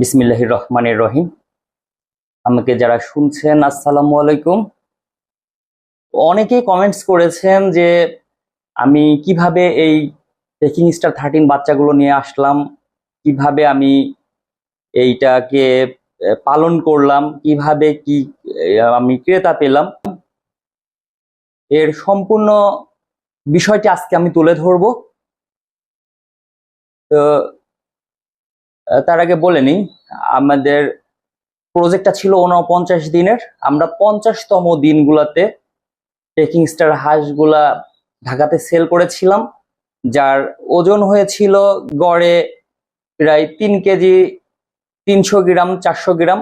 বিসমিল্লাহির রহমানের রহিম। আমাকে যারা শুনছেন, আসসালামু আলাইকুম। অনেকেই কমেন্টস করেছেন যে আমি কীভাবে এই টেকিং স্টার থার্টিন বাচ্চাগুলো নিয়ে আসলাম, কীভাবে আমি এইটাকে পালন করলাম, কীভাবে কি আমি ক্রেতা পেলাম। এর সম্পূর্ণ বিষয়টি আজকে আমি তুলে ধরবো। তো তার আগে বলে নিই, আমাদের প্রজেক্টটা ছিল উনপঞ্চাশ দিনের। আমরা পঞ্চাশতম দিনগুলোতে টেকিং স্টার হাঁসগুলা ঢাকাতে সেল করেছিলাম, যার ওজন হয়েছিল গড়ে প্রায় তিন কেজি তিনশো গ্রাম, চারশো গ্রাম।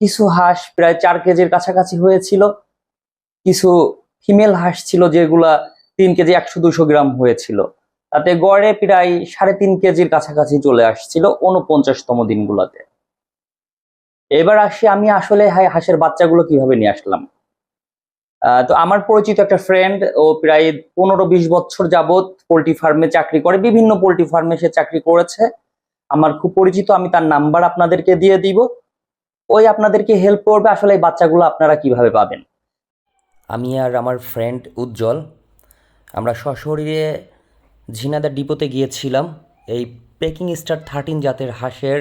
কিছু হাঁস প্রায় চার কেজির কাছাকাছি হয়েছিল। কিছু ফিমেল হাঁস ছিল যেগুলা তিন কেজি একশো দুশো গ্রাম হয়েছিল। তাতে গড়ে প্রায় সাড়ে তিন কেজির কাছাকাছি চলে আসছিল উনপঞ্চাশতম দিনগুলোতে। এবার আসি আমি আসলে হাঁসের বাচ্চাগুলো কীভাবে নিয়ে আসলাম। তো আমার পরিচিত একটা ফ্রেন্ড ও প্রায় পনেরো বিশ বছর যাবত পোলট্রি ফার্মে চাকরি করে, বিভিন্ন পোলট্রি ফার্মে সে চাকরি করেছে। আমার খুব পরিচিত, আমি তার নাম্বার আপনাদেরকে দিয়ে দিব। ওই আপনাদেরকে হেল্প করবে আসলে এই বাচ্চাগুলো আপনারা কীভাবে পাবেন। আমি আর আমার ফ্রেন্ড উজ্জ্বল, আমরা সশরীরে ঝিনাদা ডিপোতে গিয়েছিলাম। এই পেকিং স্টার থার্টিন জাতের হাঁসের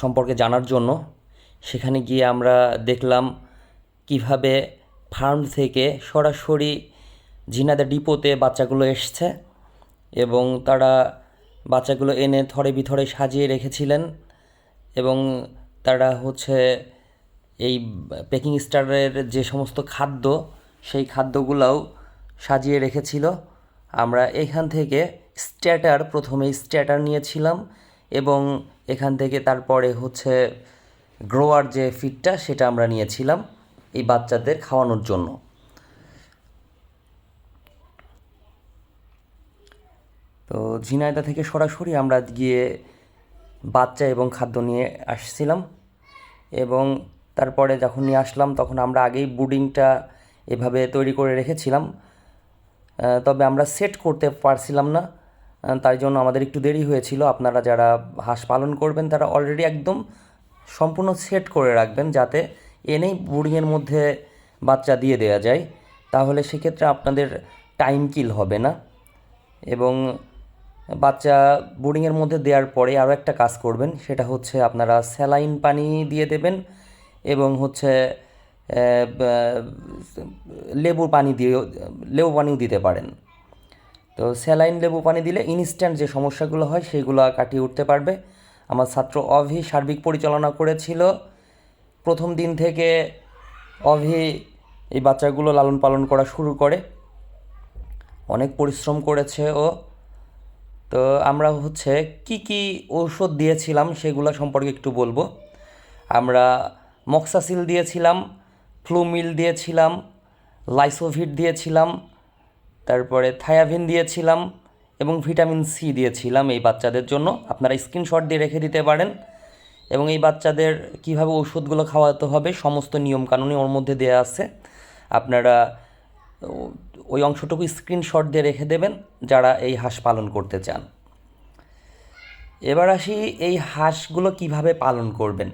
সম্পর্কে জানার জন্য। সেখানে গিয়ে আমরা দেখলাম কীভাবে ফার্ম থেকে সরাসরি ঝিনাদা ডিপোতে বাচ্চাগুলো এসছে এবং তারা বাচ্চাগুলো এনে থরে বিথরে সাজিয়ে রেখেছিলেন এবং তারা হচ্ছে এই পেকিং স্টারের যে সমস্ত খাদ্য, সেই খাদ্যগুলোও সাজিয়ে রেখেছিল। আমরা এখান থেকে স্ট্যাটার প্রথমে স্ট্যাটার নিয়েছিলাম এবং এখান থেকে তারপরে হচ্ছে গ্রোয়ার যে ফিডটা সেটা আমরা নিয়েছিলাম এই বাচ্চাদের খাওয়ানোর জন্য। তো ঝিনাইদা থেকে সরাসরি আমরা গিয়ে বাচ্চা এবং খাদ্য নিয়ে আসছিলাম এবং তারপরে যখন নিয়ে আসলাম তখন আমরা আগেই বুডিংটা এভাবে তৈরি করে রেখেছিলাম। তবে আমরা সেট করতে পারছিলাম না। তাই জন্য আমাদের একটু দেরি হয়েছিল। আপনারা যারা হাঁস পালন করবেন, তারা অলরেডি একদম সম্পূর্ণ সেট করে রাখবেন যাতে এনেই বুডিংয়ের মধ্যে বাচ্চা দিয়ে দেওয়া যায়। তাহলে সেক্ষেত্রে আপনাদের টাইম কিল হবে না। এবং বাচ্চা বোর্ডিংয়ের মধ্যে দেওয়ার পরে আরও একটা কাজ করবেন, সেটা হচ্ছে আপনারা স্যালাইন পানি দিয়ে দেবেন এবং হচ্ছে লেবু পানি দিয়ে লেবু পানিও দিতে পারেন। তো স্যালাইন লেবু পানি দিলে ইনস্ট্যান্ট যে সমস্যাগুলো হয় সেইগুলো কাটিয়ে উঠতে পারবে। আমার ছাত্র অভি সার্বিক পরিচালনা করেছিল। প্রথম দিন থেকে অভি এই বাচ্চাগুলো লালন পালন করা শুরু করে। অনেক পরিশ্রম করেছে ও। তো আমরা হচ্ছে কি কি ঔষধ দিয়েছিলাম সেগুলো সম্পর্কে একটু বলব। আমরা মক্সাসিল দিয়েছিলাম। ফ্লুমিল দিয়েছিলাম লাইসোভিট দিয়েছিলাম, তারপরে থায়াভিন দিয়েছিলাম এবং ভিটামিন সি দিয়েছিলাম এই বাচ্চাদের জন্য। আপনারা স্ক্রিনশট দিয়ে রেখে দিতে পারেন। এবং এই বাচ্চাদের কীভাবে ওষুধগুলো খাওয়াতে হবে সমস্ত নিয়মকানুনই ওর মধ্যে দেওয়া আছে। আপনারা ওই অংশটুকু স্ক্রিনশট দিয়ে রেখে দেবেন যারা এই হাঁস পালন করতে চান। এবার আসি এই হাঁসগুলো কীভাবে পালন করবেন।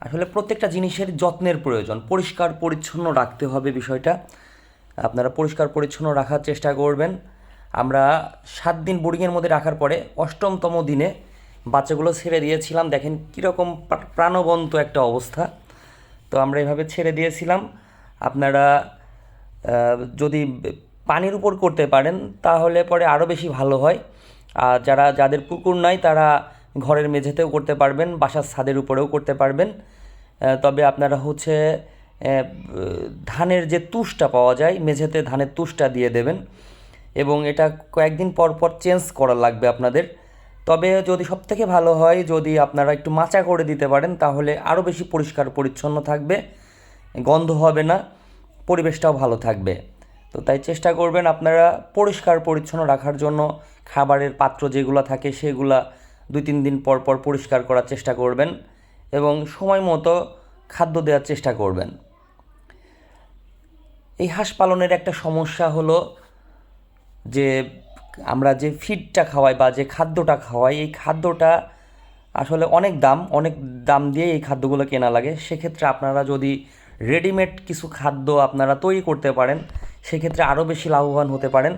আসলে প্রত্যেকটা জিনিসের যত্নের প্রয়োজন। পরিষ্কার, পরিচ্ছন্ন রাখতে হবে বিষয়টা। আপনারা পরিষ্কার, পরিচ্ছন্ন রাখার চেষ্টা করবেন। আমরা সাত দিন বোর্ডিংয়ের মধ্যে রাখার পরে অষ্টমতম দিনে বাচ্চাগুলো ছেড়ে দিয়েছিলাম। দেখেন কীরকম প্রাণবন্ত একটা অবস্থা। তো আমরা এভাবে ছেড়ে দিয়েছিলাম। আপনারা যদি পানির উপর করতে পারেন, তাহলে পরে আরও বেশি ভালো হয়। আর যারা, যাদের পুকুর নাই, তারা ঘরের মেঝেতেও করতে পারবেন, বাসার ছাদের উপরেও করতে পারবেন। তবে আপনারা হচ্ছে ধানের যে তুষটা পাওয়া যায়, মেঝেতে ধানের তুষটা দিয়ে দেবেন এবং এটা কয়েকদিন পর পর চেঞ্জ করা লাগবে আপনাদের। তবে যদি সবথেকে ভালো হয়, যদি আপনারা একটু মাচা করে দিতে পারেন, তাহলে আরও বেশি পরিষ্কার পরিচ্ছন্ন থাকবে, গন্ধ হবে না, পরিবেশটাও ভালো থাকবে। তো তাই চেষ্টা করবেন আপনারা পরিষ্কার পরিচ্ছন্ন রাখার জন্য, খাবারের পাত্র যেগুলো থাকে সেগুলা দুই তিন দিন পর পর পরিষ্কার করার চেষ্টা করবেন। এবং সময় মতো খাদ্য দেওয়ার চেষ্টা করবেন। এই হাঁস পালনের একটা সমস্যা হলো যে, আমরা যে ফিডটা খাওয়াই বা যে খাদ্যটা খাওয়াই, এই খাদ্যটা আসলে অনেক দাম অনেক দাম দিয়ে এই খাদ্যগুলো কেনা লাগে। সেক্ষেত্রে আপনারা যদি রেডিমেড কিছু খাদ্য আপনারা তৈরি করতে পারেন, সেক্ষেত্রে আরও বেশি লাভবান হতে পারেন।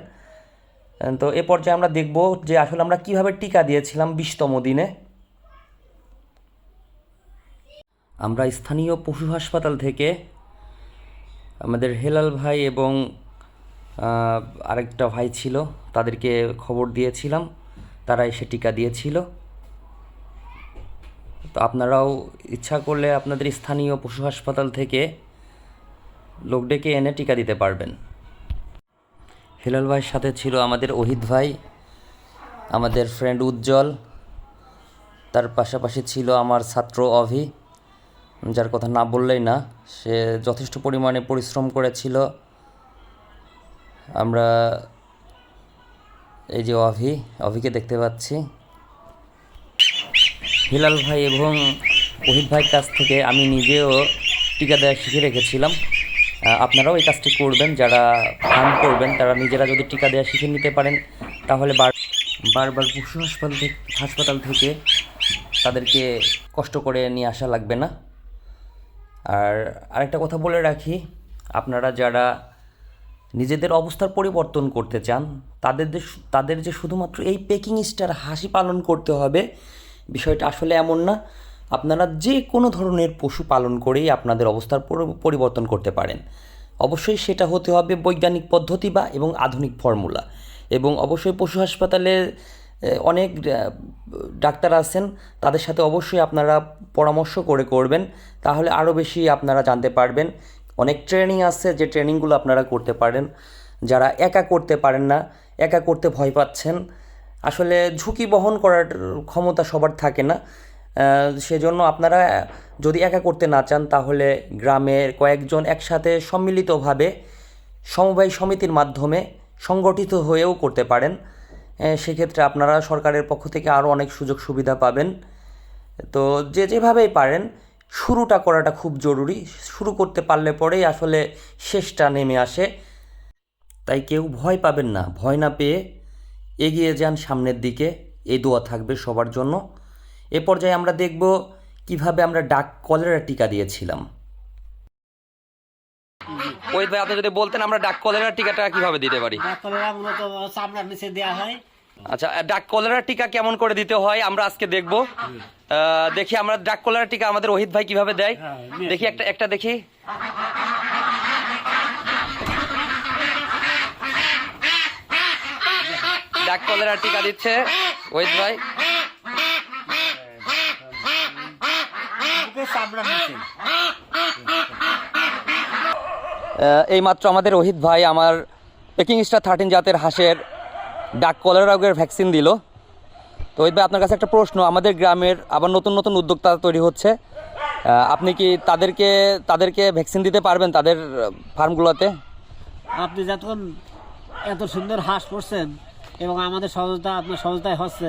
তো এ পর্যায়ে আমরা দেখব যে, আসলে আমরা কীভাবে টিকা দিয়েছিলাম বিশতম দিনে। আমরা স্থানীয় পশু হাসপাতাল থেকে আমাদের হেলাল ভাই এবং আরেকটা ভাই ছিল, তাদেরকে খবর দিয়েছিলাম। তারা এসে টিকা দিয়েছিল। তো আপনারাও ইচ্ছা করলে আপনাদের স্থানীয় পশু হাসপাতাল থেকে লোক ডেকে এনে টিকা দিতে পারবেন। হেলাল ভাইয়ের সাথে ছিল আমাদের ওহিদ ভাই, আমাদের ফ্রেন্ড উজ্জ্বল, তার পাশাপাশি ছিল আমার ছাত্র অভি। যার কথা না বললেই না, সে যথেষ্ট পরিমাণে পরিশ্রম করেছিল। আমরা এই যে অভি, অভিকে দেখতে পাচ্ছি। হিলাল ভাই এবং ওহিদ ভাইয়ের কাছ থেকে আমি নিজেও টিকা দেওয়া শিখে রেখেছিলাম। আপনারাও এই কাজটি করবেন, যারা ফার্ম করবেন, তারা নিজেরা যদি টিকা দেওয়া শিখে নিতে পারেন, তাহলে বার বারবার পশু হাসপাতাল হাসপাতাল থেকে তাদেরকে কষ্ট করে নিয়ে আসা লাগবে না। আর আরেকটা কথা বলে রাখি, আপনারা যারা নিজেদের অবস্থার পরিবর্তন করতে চান, তাদের যে তাদের যে শুধুমাত্র এই পেকিং স্টার হাসি পালন করতে হবে, বিষয়টা আসলে এমন না। আপনারা যে কোনো ধরনের পশু পালন করেই আপনাদের অবস্থার পরিবর্তন করতে পারেন। অবশ্যই সেটা হতে হবে বৈজ্ঞানিক পদ্ধতি বা, এবং আধুনিক ফর্মুলা। এবং অবশ্যই পশু হাসপাতালে অনেক ডাক্তার আছেন, তাদের সাথে অবশ্যই আপনারা পরামর্শ করে করবেন, তাহলে আরও বেশি আপনারা জানতে পারবেন। অনেক ট্রেনিং আছে, যে ট্রেনিংগুলো আপনারা করতে পারেন। যারা একা করতে পারেন না, একা করতে ভয় পাচ্ছেন, আসলে ঝুঁকি বহন করার ক্ষমতা সবার থাকে না। সেজন্য আপনারা যদি একা করতে না চান, তাহলে গ্রামের কয়েকজন একসাথে সম্মিলিতভাবে সমবায় সমিতির মাধ্যমে সংগঠিত হয়েও করতে পারেন। সেক্ষেত্রে আপনারা সরকারের পক্ষ থেকে আরও অনেক সুযোগ সুবিধা পাবেন। তো যে যেভাবেই পারেন, শুরুটা করাটা খুব জরুরি। শুরু করতে পারলে পরেই আসলে শেষটা নেমে আসে। তাই কেউ ভয় পাবেন না, ভয় না পেয়ে এগিয়ে যান সামনের দিকে। এই দোয়া থাকবে সবার জন্য। এ পর্যায়ে আমরা দেখব কীভাবে আমরা ডাক কলেরা টিকা দিয়েছিলাম। ওই ভাই আপনি যদি বলতেন আমরা ডাক কলেরা টিকাটা কীভাবে দিতে পারি? ডাক্তারেরা মূলত চামড়ার নিচে দেওয়া হয়। আচ্ছা ডাক কলেরা টিকা কেমন করে দিতে হয় আমরা আজকে দেখব। দেখি আমরা ডাক কলেরা টিকা আমাদের ওহিদ ভাই কীভাবে দেয়। হ্যাঁ, দেখি একটা একটা দেখি। ডাক কলেরা টিকা দিচ্ছে ওহিদ ভাই। চামড়ার নিচে। এই মাত্র আমাদের রোহিত ভাই আমার পেকিং স্টার থার্টিন জাতের হাঁসের ডাক কলেরা রোগের ভ্যাকসিন দিল। তো ওহিদ ভাই, আপনার কাছে একটা প্রশ্ন, আমাদের গ্রামের আবার নতুন নতুন উদ্যোক্তা তৈরি হচ্ছে। আপনি কি তাদেরকে তাদেরকে ভ্যাকসিন দিতে পারবেন তাদের ফার্মগুলোতে? আপনি যতক্ষণ এত সুন্দর হাঁস পড়ছেন এবং আমাদের সহজতা, আপনার সহজতায় হচ্ছে,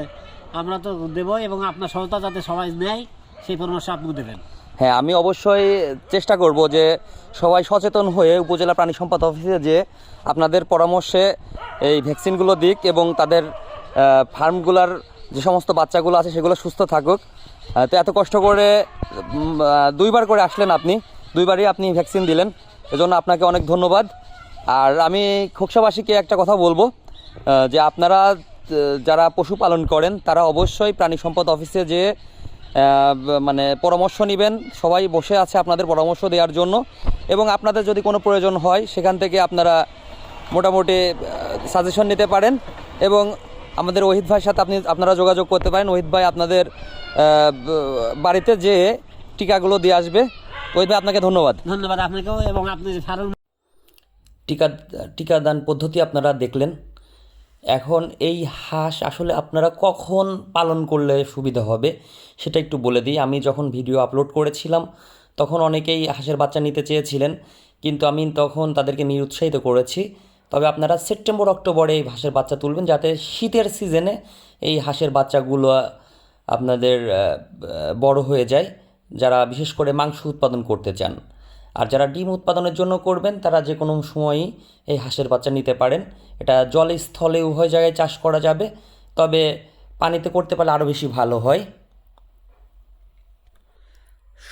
আমরা তো দেবো এবং আপনার সহজতা যাতে সবাই নেয়, সেই পরামর্শ আপনি দেবেন। হ্যাঁ আমি অবশ্যই চেষ্টা করব যে সবাই সচেতন হয়ে উপজেলা প্রাণী সম্পদ অফিসে যে আপনাদের পরামর্শে এই ভ্যাকসিনগুলো দিক এবং তাদের ফার্মগুলার যে সমস্ত বাচ্চাগুলো আছে সেগুলো সুস্থ থাকুক। তো এত কষ্ট করে দুইবার করে আসলেন আপনি দুইবারই আপনি ভ্যাকসিন দিলেন। এজন্য আপনাকে অনেক ধন্যবাদ। আর আমি খোকসাবাসীকে একটা কথা বলব যে আপনারা যারা পশুপালন করেন তারা অবশ্যই প্রাণী সম্পদ অফিসে যে আহ, ব- মানে পরামর্শ নেবেন। সবাই বসে আছে আপনাদের পরামর্শ দেওয়ার জন্য। এবং আপনাদের যদি কোনো প্রয়োজন হয় সেখান থেকে আপনারা মোটামুটি সাজেশন নিতে পারেন। এবং আমাদের ওহিদ ভাইয়ের সাথে আপনি আপনারা যোগাযোগ করতে পারেন। ওহিদ ভাই আপনাদের বাড়িতে যেয়ে টিকাগুলো দিয়ে আসবে। ওহিদ ভাই আপনাকে ধন্যবাদ। ধন্যবাদ আপনাকেও এবং আপনি টিকা টিকাদান পদ্ধতি আপনারা দেখলেন। এখন এই হাঁস আসলে আপনারা কখন পালন করলে সুবিধা হবে, সেটা একটু বলে দিই। আমি যখন ভিডিও আপলোড করেছিলাম, তখন অনেকেই হাঁসের বাচ্চা নিতে চেয়েছিলেন, কিন্তু আমি তখন তাদেরকে নিরুৎসাহিত করেছি। তবে আপনারা সেপ্টেম্বর, অক্টোবরে এই হাঁসের বাচ্চা তুলবেন, যাতে শীতের সিজনে এই হাঁসের বাচ্চাগুলো আপনাদের বড় হয়ে যায়, যারা বিশেষ করে মাংস উৎপাদন করতে চান। আর যারা ডিম উৎপাদনের জন্য করবেন, তারা যে কোনো সময়ই এই হাঁসের বাচ্চা নিতে পারেন। এটা জলে স্থলে উভয় জায়গায় চাষ করা যাবে, তবে পানিতে করতে পারলে আরও বেশি ভালো হয়।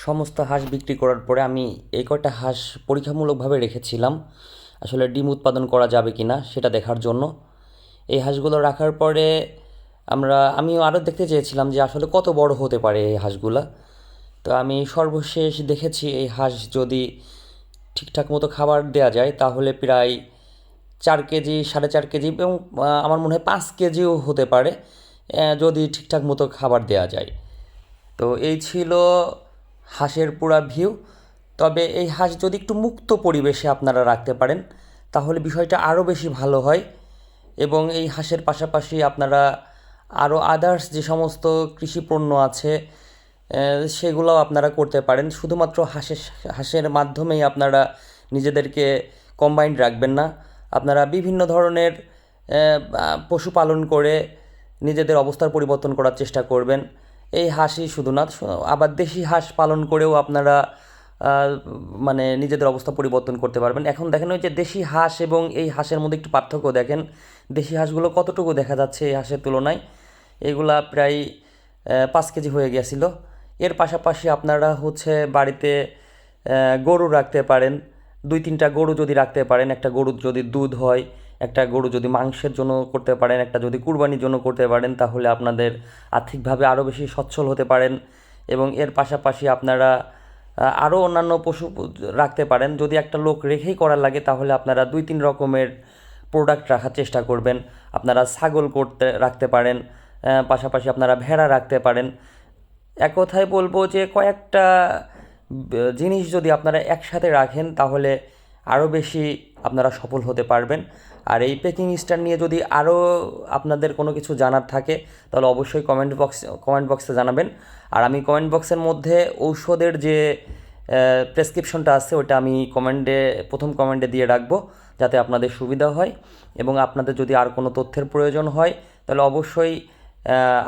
সমস্ত হাঁস বিক্রি করার পরে আমি এই কয়টা হাঁস পরীক্ষামূলকভাবে রেখেছিলাম। আসলে ডিম উৎপাদন করা যাবে কি না সেটা দেখার জন্য। এই হাঁসগুলো রাখার পরে আমরা আমি আরও দেখতে চেয়েছিলাম যে আসলে কত বড় হতে পারে এই হাঁসগুলা। তো আমি সর্বশেষ দেখেছি এই হাঁস যদি ঠিকঠাক মতো খাবার দেওয়া যায়, তাহলে প্রায় চার কেজি, সাড়ে চার কেজি এবং আমার মনে হয় পাঁচ কেজিও হতে পারে যদি ঠিকঠাক মতো খাবার দেওয়া যায়। তো এই ছিল হাঁসের পুরা ভিউ। তবে এই হাঁস যদি একটু মুক্ত পরিবেশে আপনারা রাখতে পারেন, তাহলে বিষয়টা আরও বেশি ভালো হয় এবং এই হাঁসের পাশাপাশি আপনারা আরও আদার্স যে সমস্ত কৃষি পণ্য আছে সেগুলোও আপনারা করতে পারেন। শুধুমাত্র হাঁসের হাঁসের মাধ্যমেই আপনারা নিজেদেরকে কম্বাইন্ড রাখবেন না। আপনারা বিভিন্ন ধরনের পশুপালন করে নিজেদের অবস্থার পরিবর্তন করার চেষ্টা করবেন। এই হাঁসই শুধু না আবার দেশি হাঁস পালন করেও আপনারা মানে নিজেদের অবস্থা পরিবর্তন করতে পারবেন। এখন দেখেন ওই যে দেশি হাঁস এবং এই হাঁসের মধ্যে একটু পার্থক্য দেখেন। দেশি হাঁসগুলো কতটুকু দেখা যাচ্ছে এই হাঁসের তুলনায়? এগুলা প্রায় পাঁচ কেজি হয়ে গেছিল এর পাশাপাশি আপনারা হচ্ছে বাড়িতে গরু রাখতে পারেন। দুই তিনটা গরু যদি রাখতে পারেন, একটা গরুর যদি দুধ হয়, একটা গরু যদি মাংসের জন্য করতে পারেন, একটা যদি কুরবানির জন্য করতে পারেন, তাহলে আপনাদের আর্থিকভাবে আরও বেশি সচ্ছল হতে পারেন এবং এর পাশাপাশি আপনারা আরও অন্যান্য পশু রাখতে পারেন। যদি একটা লোক রেখেই করার লাগে, তাহলে আপনারা দুই তিন রকমের প্রোডাক্ট রাখার চেষ্টা করবেন। আপনারা ছাগল করতে, রাখতে পারেন পাশাপাশি আপনারা ভেড়া রাখতে পারেন। এক কথায় বলব যে কয়েকটা জিনিস যদি আপনারা একসাথে রাখেন তাহলে আরও বেশি আপনারা সফল হতে পারবেন। আর এই পেকিং স্টার নিয়ে যদি আরও আপনাদের কোনো কিছু জানার থাকে, তাহলে অবশ্যই কমেন্ট বক্স কমেন্ট বক্সে জানাবেন। আর আমি কমেন্ট বক্সের মধ্যে ঔষধের যে প্রেসক্রিপশনটা আছে ওটা আমি কমেন্টে প্রথম কমেন্টে দিয়ে রাখব, যাতে আপনাদের সুবিধা হয়। এবং আপনাদের যদি আর কোনো তথ্যের প্রয়োজন হয়, তাহলে অবশ্যই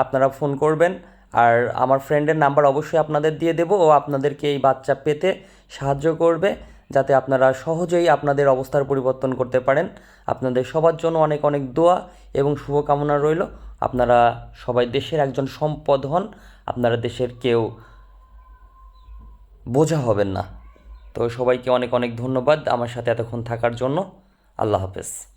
আপনারা ফোন করবেন। আর আমার ফ্রেন্ডের নাম্বার অবশ্যই আপনাদের দিয়ে দেবো, ও আপনাদেরকে এই বাচ্চা পেতে সাহায্য করবে, যাতে আপনারা সহজেই আপনাদের অবস্থার পরিবর্তন করতে পারেন। আপনাদের সবার জন্য অনেক অনেক দোয়া এবং শুভকামনা রইল। আপনারা সবাই দেশের একজন সম্পদ হন, আপনারা দেশের কেউ বোঝা হবেন না। তো সবাইকে অনেক অনেক ধন্যবাদ আমার সাথে এতক্ষণ থাকার জন্য। আল্লাহ হাফেজ।